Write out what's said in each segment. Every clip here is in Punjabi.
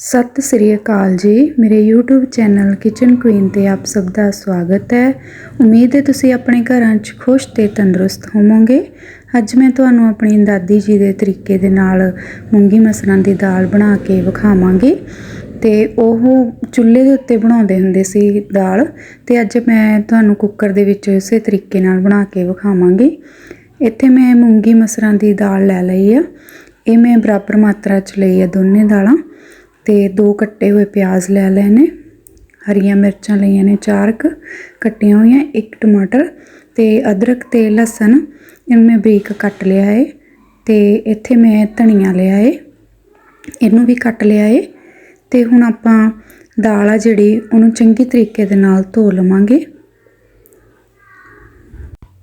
ਸਤਿ ਸ੍ਰੀ ਅਕਾਲ ਜੀ। ਮੇਰੇ YouTube ਚੈਨਲ ਕਿਚਨ ਕੁਈਨ ਤੇ ਆਪ ਸਭ ਦਾ ਸਵਾਗਤ ਹੈ। ਉਮੀਦ ਹੈ ਤੁਸੀਂ ਆਪਣੇ ਘਰਾਂ 'ਚ ਖੁਸ਼ ਤੇ ਤੰਦਰੁਸਤ ਹੋਵੋਗੇ। ਅੱਜ ਮੈਂ ਤੁਹਾਨੂੰ ਆਪਣੀ ਦਾਦੀ ਜੀ ਦੇ ਤਰੀਕੇ ਦੇ ਨਾਲ ਮੂੰਗੀ ਮਸਰਾਂ ਦੀ ਦਾਲ ਬਣਾ ਕੇ ਵਿਖਾਵਾਂਗੀ। ਤੇ ਉਹ ਚੁੱਲ੍ਹੇ ਦੇ ਉੱਤੇ ਬਣਾਉਂਦੇ ਹੁੰਦੇ ਸੀ ਦਾਲ ਤੇ ਅੱਜ ਮੈਂ ਤੁਹਾਨੂੰ ਕੁੱਕਰ ਦੇ ਵਿੱਚ ਇਸੇ ਤਰੀਕੇ ਨਾਲ ਬਣਾ ਕੇ ਵਿਖਾਵਾਂਗੀ। ਇੱਥੇ ਮੈਂ ਮੂੰਗੀ ਮਸਰਾਂ ਦੀ ਦਾਲ ਲੈ ਲਈ ਆ। ਇਹ ਮੈਂ ਬਰਾਬਰ ਮਾਤਰਾ 'ਚ ਲਈ ਆ ਦੋਨੇ ਦਾਲਾਂ। ਤੇ ਦੋ ਕੱਟੇ ਹੋਏ ਪਿਆਜ਼ ਲੈ ਲਏ ਨੇ। ਹਰੀਆਂ ਮਿਰਚਾਂ ਲਈਆਂ ਨੇ ਚਾਰ ਕੁ, ਕੱਟੀਆਂ ਹੋਈਆਂ, ਇੱਕ ਟਮਾਟਰ ਤੇ ਅਦਰਕ ਤੇ ਲਸਣ। ਇਹਨੂੰ ਮੈਂ ਬਰੀਕ ਕੱਟ ਲਿਆ ਏ ਤੇ ਇੱਥੇ ਮੈਂ ਧਨੀਆ ਲਿਆ ਏ। ਇਹਨੂੰ ਵੀ ਕੱਟ ਲਿਆ ਏ ਤੇ ਹੁਣ ਆਪਾਂ ਦਾਲ ਆ ਜਿਹੜੀ, ਉਹਨੂੰ ਚੰਗੀ ਤਰੀਕੇ ਦੇ ਨਾਲ ਧੋ ਲਵਾਂਗੇ।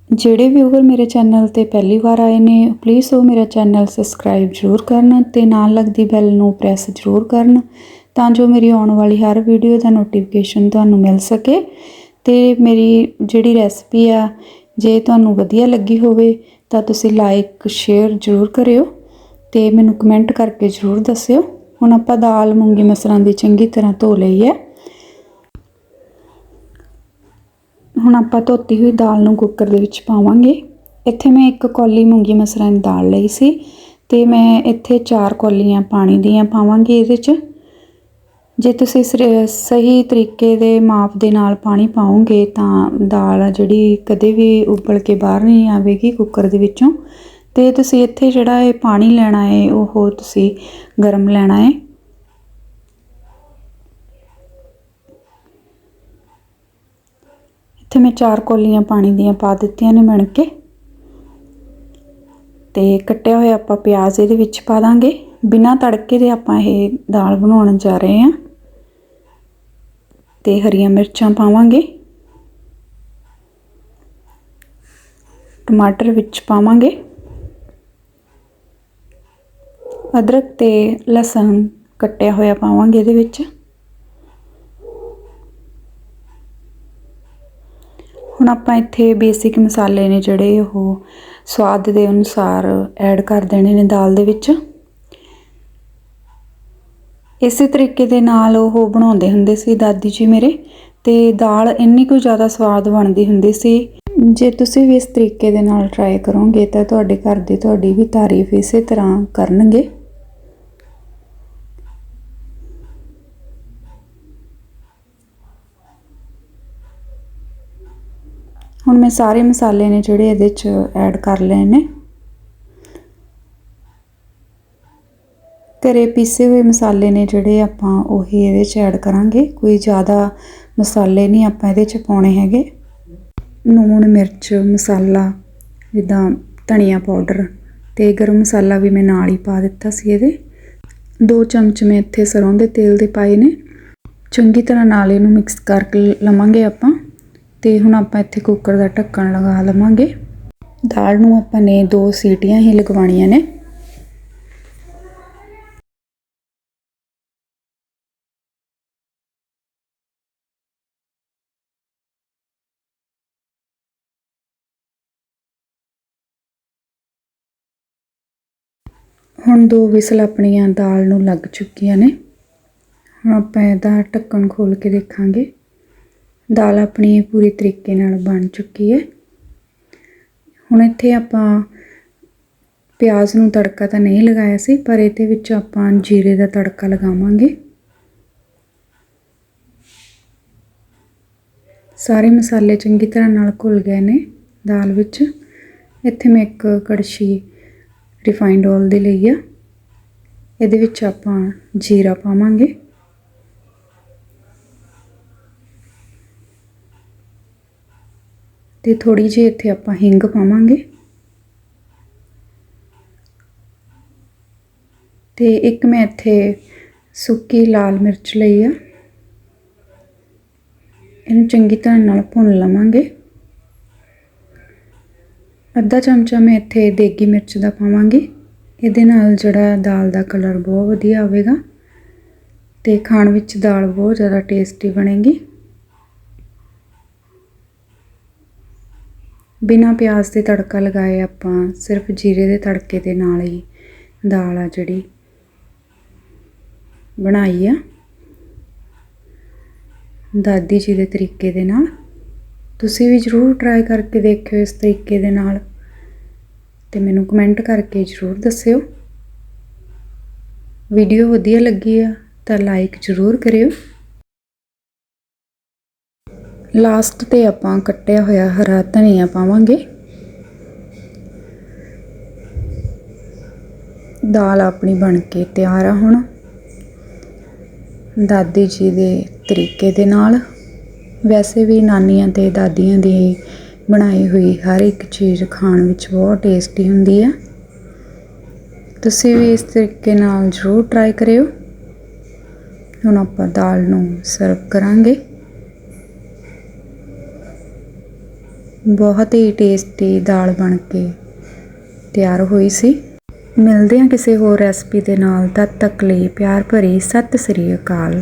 ਜਿਹੜੇ ਵਿਊਅਰ ਮੇਰੇ ਚੈਨਲ ਤੇ ਪਹਿਲੀ ਵਾਰ ਆਏ ਨੇ ਪਲੀਜ਼ ਉਹ ਮੇਰਾ ਚੈਨਲ ਸਬਸਕ੍ਰਾਈਬ ਜ਼ਰੂਰ ਕਰਨ ਤੇ ਨਾਲ ਲੱਗਦੀ ਬੈਲ ਨੂੰ ਪ੍ਰੈਸ ਜ਼ਰੂਰ ਕਰਨ ਤਾਂ ਜੋ ਮੇਰੀ ਆਉਣ ਵਾਲੀ ਹਰ ਵੀਡੀਓ ਦਾ ਨੋਟੀਫਿਕੇਸ਼ਨ ਤੁਹਾਨੂੰ ਮਿਲ ਸਕੇ ਤੇ ਮੇਰੀ ਜਿਹੜੀ ਰੈਸਪੀ ਆ, ਜੇ ਤੁਹਾਨੂੰ ਵਧੀਆ ਲੱਗੀ ਹੋਵੇ ਤਾਂ ਤੁਸੀਂ ਲਾਈਕ ਸ਼ੇਅਰ ਜ਼ਰੂਰ ਕਰਿਓ ਤੇ ਮੈਨੂੰ ਕਮੈਂਟ ਕਰਕੇ ਜ਼ਰੂਰ ਦੱਸਿਓ। ਹੁਣ ਆਪਾਂ ਦਾਲ, ਮੂੰਗੀ, ਮਸਰਾਂ ਦੀ ਚੰਗੀ ਤਰ੍ਹਾਂ ਧੋ ਲਈ ਹੈ। ਹੁਣ ਆਪਾਂ ਧੋਤੀ ਹੋਈ ਦਾਲ ਨੂੰ ਕੁੱਕਰ ਦੇ ਵਿੱਚ ਪਾਵਾਂਗੇ। ਇੱਥੇ ਮੈਂ ਇੱਕ ਕੌਲੀ ਮੂੰਗੀ ਮਸਰਾਂ ਦੀ ਦਾਲ ਲਈ ਸੀ ਤੇ ਮੈਂ ਇੱਥੇ ਚਾਰ ਕੌਲੀਆਂ ਪਾਣੀ ਦੀਆਂ ਪਾਵਾਂਗੀ ਇਹਦੇ 'ਚ। ਜੇ ਤੁਸੀਂ ਸਹੀ ਤਰੀਕੇ ਦੇ ਮਾਪ ਦੇ ਨਾਲ ਪਾਣੀ ਪਾਓਗੇ ਤਾਂ ਦਾਲ ਆ ਜਿਹੜੀ ਕਦੇ ਵੀ ਉਬਲ ਕੇ ਬਾਹਰ ਨਹੀਂ ਆਵੇਗੀ ਕੁੱਕਰ ਦੇ ਵਿੱਚੋਂ। ਤੇ ਤੁਸੀਂ ਇੱਥੇ ਜਿਹੜਾ ਇਹ ਪਾਣੀ ਲੈਣਾ ਹੈ ਉਹ ਤੁਸੀਂ ਗਰਮ ਲੈਣਾ ਹੈ ਇੱਥੇ ਮੈਂ ਚਾਰ ਕੋਲੀਆਂ ਪਾਣੀ ਦੀਆਂ ਪਾ ਦਿੱਤੀਆਂ ਨੇ ਮਣ ਕੇ। ਤੇ ਕੱਟਿਆ ਹੋਇਆ ਆਪਾਂ ਪਿਆਜ਼ ਇਹਦੇ ਵਿੱਚ ਪਾ ਦਾਂਗੇ। ਬਿਨਾਂ ਤੜਕੇ ਦੇ ਆਪਾਂ ਇਹ ਦਾਲ ਬਣਾਉਣ ਜਾ ਰਹੇ ਹਾਂ। ਤੇ ਹਰੀਆਂ ਮਿਰਚਾਂ ਪਾਵਾਂਗੇ। ਟਮਾਟਰ ਵਿੱਚ ਪਾਵਾਂਗੇ। ਅਦਰਕ ਤੇ ਲਸਣ ਕੱਟਿਆ ਹੋਇਆ ਪਾਵਾਂਗੇ ਇਹਦੇ ਵਿੱਚ। ਹੁਣ ਆਪਾਂ ਇੱਥੇ ਬੇਸਿਕ ਮਸਾਲੇ ਨੇ ਜਿਹੜੇ ਉਹ ਸਵਾਦ ਦੇ ਅਨੁਸਾਰ ਐਡ ਕਰ ਦੇਣੇ ਨੇ ਦਾਲ ਦੇ ਵਿੱਚ। ਇਸੇ ਤਰੀਕੇ ਦੇ ਨਾਲ ਉਹ ਬਣਾਉਂਦੇ ਹੁੰਦੇ ਸੀ ਦਾਦੀ ਜੀ ਮੇਰੇ ਤੇ ਦਾਲ ਇੰਨੀ ਕੁ ਜ਼ਿਆਦਾ ਸਵਾਦ ਬਣਦੀ ਹੁੰਦੀ ਸੀ। ਜੇ ਤੁਸੀਂ ਵੀ ਇਸ ਤਰੀਕੇ ਦੇ ਨਾਲ ਟਰਾਈ ਕਰੋਗੇ ਤਾਂ ਤੁਹਾਡੇ ਘਰ ਦੇ ਤੁਹਾਡੀ ਵੀ ਤਾਰੀਫ ਇਸੇ ਤਰ੍ਹਾਂ ਕਰਨਗੇ। ਹੁਣ ਮੈਂ ਸਾਰੇ ਮਸਾਲੇ ਨੇ ਜਿਹੜੇ ਇਹਦੇ ਚ ਐਡ ਕਰ ਲਏ ਨੇ। ਘਰੇ ਪੀਸੇ ਹੋਏ ਮਸਾਲੇ ਨੇ ਜਿਹੜੇ ਆਪਾਂ ਉਹੀ ਇਹਦੇ ਚ ਐਡ ਕਰਾਂਗੇ। ਕੋਈ ਜ਼ਿਆਦਾ ਮਸਾਲੇ ਨਹੀਂ ਆਪਾਂ ਇਹਦੇ ਚ ਪਾਉਣੇ ਹੈਗੇ। ਨੂਣ, ਮਿਰਚ, ਮਸਾਲਾ, ਜਿੱਦਾਂ ਧਨੀਆ ਪਾਊਡਰ ਤੇ ਗਰਮ ਮਸਾਲਾ ਵੀ ਮੈਂ ਨਾਲ ਹੀ ਪਾ ਦਿੱਤਾ ਸੀ ਇਹਦੇ। ਦੋ ਚਮਚ ਮੈਂ ਇੱਥੇ ਸਰੋਂ ਦੇ ਤੇਲ ਦੇ ਪਾਏ ਨੇ। ਚੰਗੀ ਤਰ੍ਹਾਂ ਨਾਲ ਇਹਨੂੰ ਮਿਕਸ ਕਰਕੇ ਲਵਾਂਗੇ ਆਪਾਂ। ਤੇ ਹੁਣ ਆਪਾਂ ਇੱਥੇ ਕੁੱਕਰ ਦਾ ਢੱਕਣ ਲਗਾ ਲਵਾਂਗੇ। ਦਾਲ ਨੂੰ ਆਪਾਂ ਨੇ ਦੋ ਸੀਟੀਆਂ ਹੀ ਲਗਵਾਉਣੀਆਂ ਨੇ। ਹੁਣ ਦੋ ਵਿਸਲ ਆਪਣੀਆਂ ਦਾਲ ਨੂੰ ਲੱਗ ਚੁੱਕੀਆਂ ਨੇ। ਹੁਣ ਆਪਾਂ ਇਹਦਾ ਢੱਕਣ ਖੋਲ ਕੇ ਦੇਖਾਂਗੇ। ਦਾਲ ਆਪਣੀ ਪੂਰੀ ਤਰੀਕੇ ਨਾਲ ਬਣ ਚੁੱਕੀ ਹੈ। ਹੁਣ ਇੱਥੇ ਆਪਾਂ ਪਿਆਜ਼ ਨੂੰ ਤੜਕਾ ਤਾਂ ਨਹੀਂ ਲਗਾਇਆ ਸੀ, ਪਰ ਇਹਦੇ ਵਿੱਚ ਆਪਾਂ ਜੀਰੇ ਦਾ ਤੜਕਾ ਲਗਾਵਾਂਗੇ। ਸਾਰੇ ਮਸਾਲੇ ਚੰਗੀ ਤਰ੍ਹਾਂ ਨਾਲ ਘੁਲ ਗਏ ਨੇ ਦਾਲ ਵਿੱਚ। ਇੱਥੇ ਮੈਂ ਇੱਕ ਕੜਛੀ ਰਿਫਾਈਨਡ ਆਇਲ ਦੀ ਲਈ ਆ। ਇਹਦੇ ਵਿੱਚ ਆਪਾਂ ਜੀਰਾ ਪਾਵਾਂਗੇ। ਤੇ ਥੋੜੀ ਜਿਹੀ ਇੱਥੇ ਆਪਾਂ ਹਿੰਗ ਪਾਵਾਂਗੇ। ਤੇ ਇੱਕ ਮੈਂ ਇੱਥੇ ਸੁੱਕੀ ਲਾਲ ਮਿਰਚ ਲਈ ਆ। ਇਹਨੂੰ ਚੰਗੀ ਤਰ੍ਹਾਂ ਨਾਲ ਭੁੰਨ ਲਵਾਂਗੇ। ਅੱਧਾ ਚਮਚਾ ਮੈਂ ਇੱਥੇ ਦੇਗੀ ਮਿਰਚ ਦਾ ਪਾਵਾਂਗੀ। ਇਹਦੇ ਨਾਲ ਜਿਹੜਾ ਦਾਲ ਦਾ ਕਲਰ ਬਹੁਤ ਵਧੀਆ ਆਵੇਗਾ ਤੇ ਖਾਣ ਵਿੱਚ ਦਾਲ ਬਹੁਤ ਜ਼ਿਆਦਾ ਟੇਸਟੀ ਬਣੇਗੀ। ਬਿਨਾਂ ਪਿਆਜ਼ ਦੇ ਤੜਕਾ ਲਗਾਏ ਆਪਾਂ, ਸਿਰਫ ਜੀਰੇ ਦੇ ਤੜਕੇ ਦੇ ਨਾਲ ਹੀ ਦਾਲ ਆ ਜਿਹੜੀ ਬਣਾਈ ਆ। ਦਾਦੀ ਜੀ ਦੇ ਤਰੀਕੇ ਦੇ ਨਾਲ। ਤੁਸੀਂ ਵੀ ਜ਼ਰੂਰ ਟਰਾਈ ਕਰਕੇ ਦੇਖਿਓ ਇਸ ਤਰੀਕੇ ਦੇ ਨਾਲ। ਤੇ ਮੈਨੂੰ ਕਮੈਂਟ ਕਰਕੇ ਜ਼ਰੂਰ ਦੱਸਿਓ। ਵੀਡੀਓ ਵਧੀਆ ਲੱਗੀ ਆ ਤਾਂ ਲਾਈਕ ਜ਼ਰੂਰ ਕਰਿਓ। ਲਾਸਟ ਤੇ ਆਪਾਂ ਕੱਟਿਆ ਹੋਇਆ ਹਰਾ ਧਨੀਆ ਪਾਵਾਂਗੇ। ਦਾਲ ਆਪਣੀ ਬਣ ਕੇ ਤਿਆਰ ਆ ਹੁਣ। ਦਾਦੀ ਜੀ ਦੇ ਤਰੀਕੇ ਦੇ ਨਾਲ। ਵੈਸੇ ਵੀ ਨਾਨੀਆਂ ਤੇ ਦਾਦੀਆਂ ਦੀ ਬਣਾਈ ਹੋਈ ਹਰ ਇੱਕ ਚੀਜ਼ ਖਾਣ ਵਿੱਚ ਬਹੁਤ ਟੇਸਟੀ ਹੁੰਦੀ ਹੈ ਤੁਸੀਂ ਵੀ ਇਸ ਤਰੀਕੇ ਨਾਲ ਜ਼ਰੂਰ ਟਰਾਈ ਕਰਿਓ। ਹੁਣ ਆਪਾਂ ਦਾਲ ਨੂੰ ਸਰਵ ਕਰਾਂਗੇ। ਬਹੁਤ ਹੀ ਟੇਸਟੀ ਦਾਲ ਬਣ ਕੇ ਤਿਆਰ ਹੋਈ ਸੀ। ਮਿਲਦੇ ਹਾਂ ਕਿਸੇ ਹੋਰ ਰੈਸਪੀ ਦੇ ਨਾਲ। ਤਦ ਤੱਕ ਲਈ ਪਿਆਰ ਭਰੀ ਸਤਿ ਸ੍ਰੀ ਅਕਾਲ।